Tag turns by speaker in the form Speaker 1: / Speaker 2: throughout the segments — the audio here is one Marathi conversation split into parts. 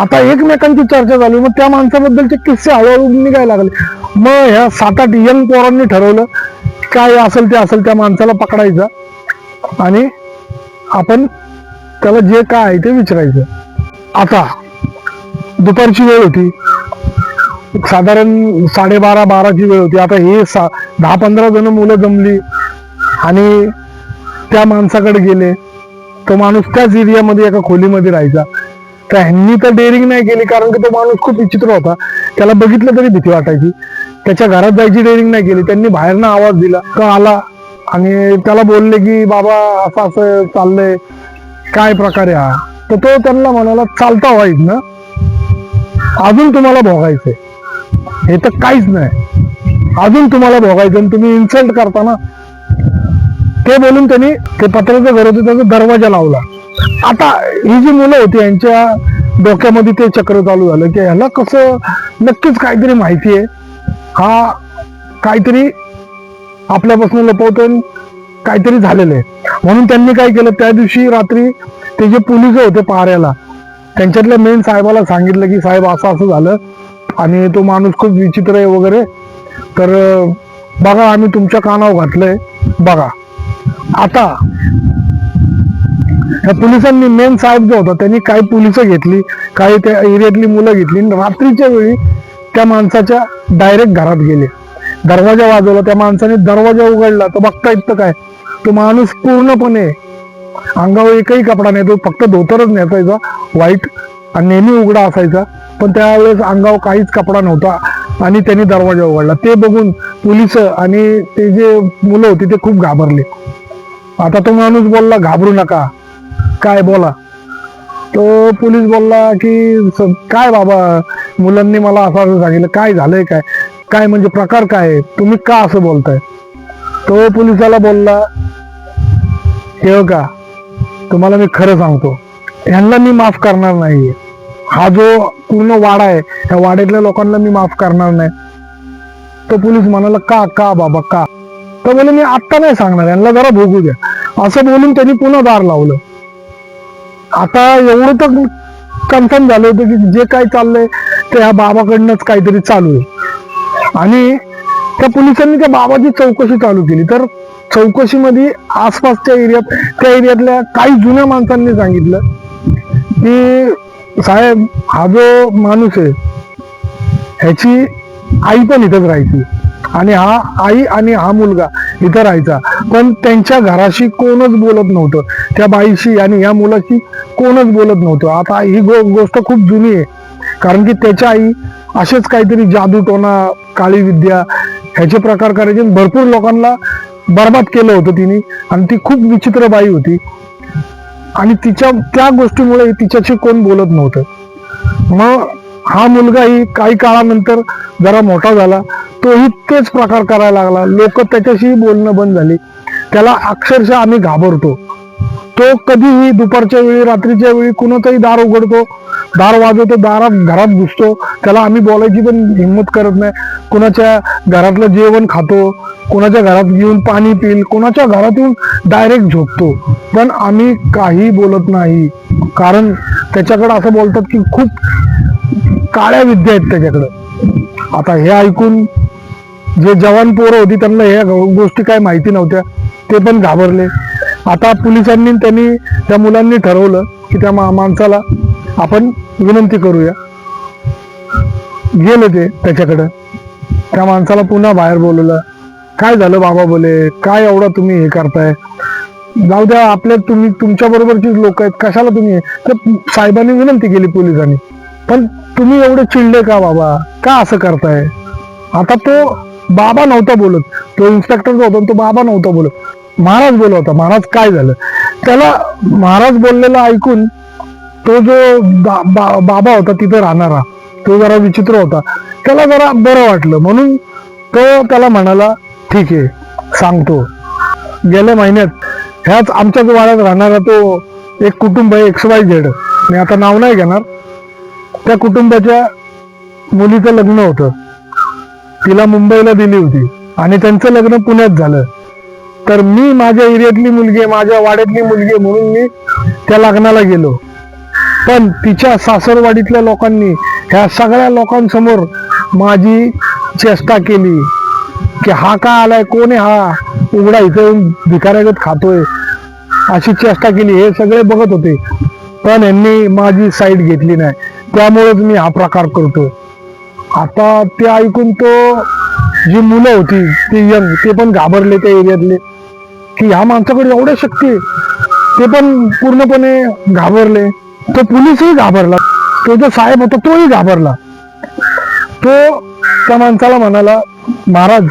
Speaker 1: आता एकमेकांची चर्चा झाली मग त्या माणसाबद्दलचे किस्से हळूहळू निघायला लागले. मग ह्या सात आठ यंग पोरांनी ठरवलं काय असेल ते असेल त्या माणसाला पकडायचं आणि आपण त्याला जे काय आहे ते विचारायचं. आता दुपारची वेळ होती. साधारण साडेबारा बाराची वेळ होती. आता हे सा दहा पंधरा जण मुलं जमली आणि त्या माणसाकडे गेले. तो माणूस त्याच एरियामध्ये एका खोलीमध्ये राहायचा. तर ह्यांनी तर डेअरिंग नाही केली कारण की तो माणूस खूप विचित्र होता. त्याला बघितलं तरी भीती वाटायची. त्याच्या घरात जायची डेअरिंग नाही केली. त्यांनी बाहेरनं आवाज दिला. का आला आणि त्याला बोलले की बाबा असं असं चाललंय. काय प्रकारे हा? तर तो त्यांना म्हणाला चालता व्हायच ना अजून तुम्हाला भोगायचंय. हे तर काहीच नाही. अजून तुम्हाला भोगायचं आणि तुम्ही इन्सल्ट करता ना ते बोलून त्यांनी ते पत्र्याचं घर होतं त्याचा दरवाजा लावला. आता ही जी मुलं होती यांच्या डोक्यामध्ये ते चक्र चालू झालं. की ह्याला कसं नक्कीच काहीतरी माहिती आहे. हा काहीतरी आपल्यापासून लपवतोय काहीतरी झालेलं आहे. म्हणून त्यांनी काय केलं त्या दिवशी रात्री ते जे पोलीस होते पाऱ्याला त्यांच्यातल्या मेन साहेबाला सांगितलं की साहेब असं असं झालं आणि तो माणूस खूप विचित्र आहे वगैरे. तर बघा आम्ही तुमच्या कानावर घातलंय. बघा. आता या पोलिसांनी मेन साहेब जो होता त्यांनी काही पोलीस घेतली काही त्या एरियातली मुलं घेतली. रात्रीच्या वेळी त्या माणसाच्या डायरेक्ट घरात गेले. दरवाजा वाजवला त्या माणसाने दरवाजा उघडला. तर बघता इतकं काय? तो माणूस पूर्णपणे अंगावर एकही कपडा नाही तो फक्त धोतरच नेसायचा. व्हाईट आणि नेहमी उघडा असायचा. पण त्यावेळेस अंगावर काहीच कपडा नव्हता आणि त्यांनी दरवाजा उघडला. ते बघून पोलीस आणि ते जे मुलं होती ते खूप घाबरले. आता तो माणूस बोलला घाबरू नका. काय बोला? तो पोलीस बोलला की काय बाबा मुलांनी मला असं असं सांगितलं. काय झालंय काय? काय म्हणजे प्रकार काय आहे? तुम्ही का असं बोलताय? तो पोलिसाला बोलला हे का तुम्हाला मी खरं सांगतो. यांना मी माफ करणार नाही हा जो पूर्ण वाडा आहे. त्या वाड्यातल्या लोकांना मी माफ करणार नाही. तो पोलीस म्हणाला का का बाबा का? तर बोले मी आत्ता नाही सांगणार यांना जरा भोगू द्या. असं बोलून त्यांनी पुन्हा दार लावलं. आता एवढं तर कन्फर्म झालं होतं की जे काय चाललंय ते ह्या बाबाकडनंच काहीतरी चालू आहे. आणि त्या पोलिसांनी त्या बाबाची चौकशी चालू केली. तर चौकशीमध्ये आसपासच्या एरियात त्या एरियातल्या काही जुन्या माणसांनी सांगितलं की साहेब हा जो माणूस आहे ह्याची आई पण इथंच राहायची. आणि हा आई आणि हा मुलगा इथं राहायचा. पण त्यांच्या घराशी कोणच बोलत नव्हतं. त्या बाईशी आणि या मुलाशी कोणच बोलत नव्हतं. आता ही गो गोष्ट खूप जुनी आहे. कारण की त्याच्या आई असेच काहीतरी जादू टोना काळी विद्या ह्याचे प्रकार करायचे आणि भरपूर लोकांना बर्बाद केलं होतं तिने. आणि ती खूप विचित्र बाई होती. आणि तिच्या त्या गोष्टीमुळे तिच्याशी कोण बोलत नव्हतं. मग हा मुलगाही काही काळानंतर जरा मोठा झाला. तोही तेच प्रकार करायला लागला. लोक त्याच्याशी बोलणं बंद झाली. त्याला अक्षरशः आम्ही घाबरतो. तो कधीही दुपारच्या वेळी रात्रीच्या वेळी कुणाचाही दार उघडतो दार वाजवतो दारात घरात घुसतो. त्याला आम्ही बोलायची पण हिंमत करत नाही. कुणाच्या घरातलं जेवण खातो कोणाच्या घरात येऊन पाणी पिल कोणाच्या घरात येऊन डायरेक्ट झोपतो. पण आम्ही काही बोलत नाही. कारण त्याच्याकडे असं बोलतात की खूप काळ्या विद्या आहेत त्याच्याकडं. आता हे ऐकून जे जवान पोरं होती त्यांना ह्या गोष्टी काय माहिती नव्हत्या. ते पण घाबरले. आता पोलिसांनी त्यांनी त्या मुलांनी ठरवलं की त्या माणसाला आपण विनंती करूया. गेलं ते त्याच्याकडं. त्या माणसाला पुन्हा बाहेर बोलवलं. काय झालं बाबा बोले? काय एवढा तुम्ही हे करताय? जाऊ द्या आपल्या तुम्ही तुमच्या बरोबरचीच लोक आहेत. कशाला तुम्ही तर साहेबांनी विनंती केली पोलिसांनी. पण तुम्ही एवढे चिडले का बाबा? का असं करताय? आता तो बाबा नव्हता बोलत. तो इन्स्पेक्टर जो होता तो बाबा नव्हता बोलत. महाराज बोलवता होता महाराज काय झालं? त्याला महाराज बोललेलं ऐकून तो जो बा- बा- बाबा होता तिथे राहणारा तो जरा विचित्र होता. त्याला जरा बरं वाटलं. म्हणून तो त्याला म्हणाला ठीक आहे सांगतो. गेल्या महिन्यात ह्याच आमच्याच वाड्यात राहणारा तो एक कुटुंब आहे एक्स वाय झेड मी आता नाव नाही घेणार. त्या कुटुंबाच्या मुलीचं लग्न होतं. तिला मुंबईला दिली होती. आणि त्यांचं लग्न पुण्यात झालं. तर मी माझ्या एरियातली मुलगी आहे माझ्या वाड्यातली मुलगी आहे म्हणून मी त्या लग्नाला गेलो. पण तिच्या सासरवाडीतल्या लोकांनी ह्या सगळ्या लोकांसमोर माझी चेष्टा केली की हा का आलाय कोण आहे हा? उघडा इथे येऊन भिकाऱ्यागत खातोय. अशी चेष्टा केली हे सगळे बघत होते. पण यांनी माझी साईड घेतली नाही. त्यामुळेच मी हा प्रकार करतो आता ते ऐकून तो जी मुलं होती ती यंग ते पण घाबरले त्या एरियातले. की ह्या माणसाकडे एवढ्या शक्ती आहे. ते पण पूर्णपणे घाबरले. तो पोलीसही घाबरला. तो जो साहेब होता तोही घाबरला. तो त्या माणसाला म्हणाला महाराज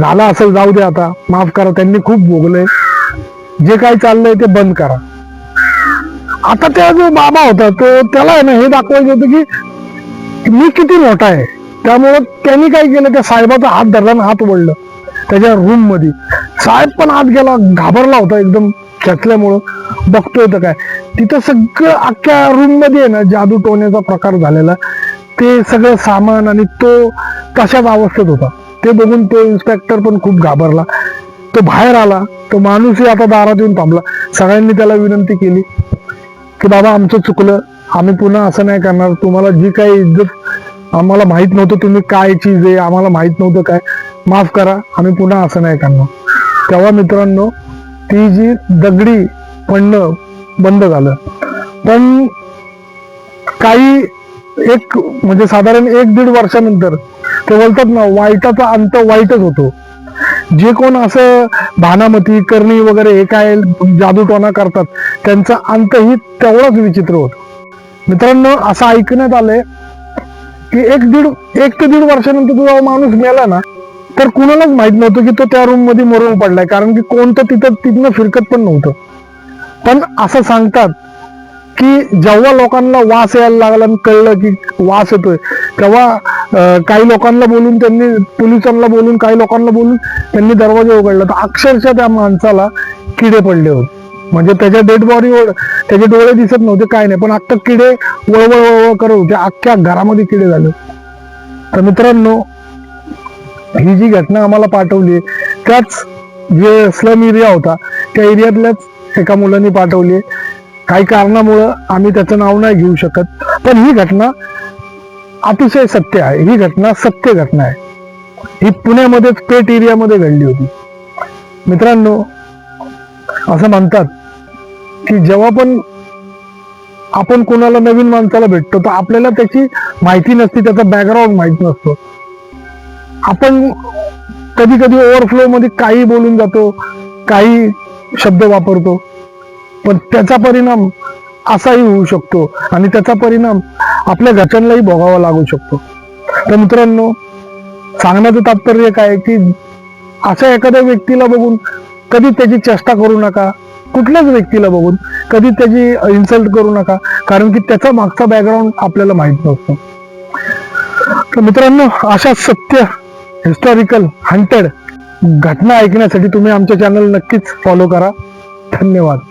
Speaker 1: झाला असेल जाऊ दे आता. माफ करा त्यांनी खूप भोगले. जे काही चाललंय ते बंद करा. आता त्या जो बाबा होता तो त्याला आहे ना हे दाखवायचं होतं की मी किती मोठा आहे. त्यामुळं त्यांनी काय केलं त्या साहेबाचा हात धरला आणि हात ओढलं. त्याच्या रूममध्ये. साहेब पण आत गेला घाबरला होता एकदम खेचल्यामुळं बघतोय तर काय. तिथं सगळं अख्ख्या रूममध्ये आहे ना जादू टोण्याचा प्रकार झालेला. ते सगळं सामान आणि तो तशाच अवस्थेत होता ते बघून तो इन्स्पेक्टर पण खूप घाबरला. तो बाहेर आला तो माणूसही आता दारात येऊन थांबला. सगळ्यांनी त्याला विनंती केली की बाबा आमचं चुकलं. आम्ही पुन्हा असं नाही करणार. तुम्हाला जी काही इज्जत आम्हाला माहीत नव्हतं तुम्ही काय चीज आहे आम्हाला माहीत नव्हतं काय. माफ करा आम्ही पुन्हा असं नाही करणार. तेव्हा मित्रांनो ती जी दगडी पडणं बंद झालं. पण काही एक म्हणजे साधारण एक दीड वर्षानंतर ते बोलतात ना वाईटाचा अंत वाईटच होतो. जे कोण असं भानामती करणी वगैरे हे काय जादूटोना करतात त्यांचा अंतही तेवढाच विचित्र होतो. मित्रांनो असं ऐकण्यात आलंय की एक दीड एक ते दीड वर्षानंतर तुझा माणूस मेला ना तर कुणालाच माहीत नव्हतं की तो त्या रूममध्ये मरून पडलाय कारण की कोणतं तिथं तिथनं फिरकत पण नव्हतं. पण असं सांगतात की जेव्हा लोकांना वास यायला लागला आणि कळलं की वास येतोय तेव्हा काही लोकांना बोलून त्यांनी पोलिसांना बोलून काही लोकांना बोलून त्यांनी दरवाजा उघडला. तर अक्षरशः त्या माणसाला किडे पडले होते. म्हणजे त्याच्या डेड बॉडीवर त्याचे डोळे दिसत नव्हते काय नाही. पण आत्ता किडे वळवळ वळवळ करत होते. अख्ख्या घरामध्ये किडे झाले तर मित्रांनो ही जी घटना आम्हाला पाठवली त्याच जे स्लम एरिया होता त्या एरियातल्याच एका मुलांनी पाठवली. काही कारणामुळं आम्ही त्याचं नाव नाही घेऊ शकत. पण ही घटना अतिशय सत्य आहे. ही घटना सत्य घटना आहे. ही पुण्यामध्येच पेट एरियामध्ये घडली होती. मित्रांनो असं म्हणतात की जेव्हा पण आपण कोणाला नवीन माणसाला भेटतो तर आपल्याला त्याची माहिती नसते त्याचा बॅकग्राऊंड माहीत नसतो. आपण कधी कधी ओव्हरफ्लो मध्ये काही बोलून जातो काही शब्द वापरतो पण त्याचा परिणाम असाही होऊ शकतो आणि त्याचा परिणाम आपल्या घरच्यांनाही भोगावा लागू शकतो. तर मित्रांनो सांगण्याचं तात्पर्य काय आहे की अशा एखाद्या व्यक्तीला बघून कधी त्याची चेष्टा करू नका कुठल्याच व्यक्तीला बघून कधी त्याची इन्सल्ट करू नका कारण की त्याचा मागचा बॅकग्राऊंड आपल्याला माहीत नसतो. तर मित्रांनो अशा सत्य हिस्टॉरिकल हंटेड घटना ऐकण्यासाठी तुम्ही आमच्या चॅनल नक्कीच फॉलो करा. धन्यवाद.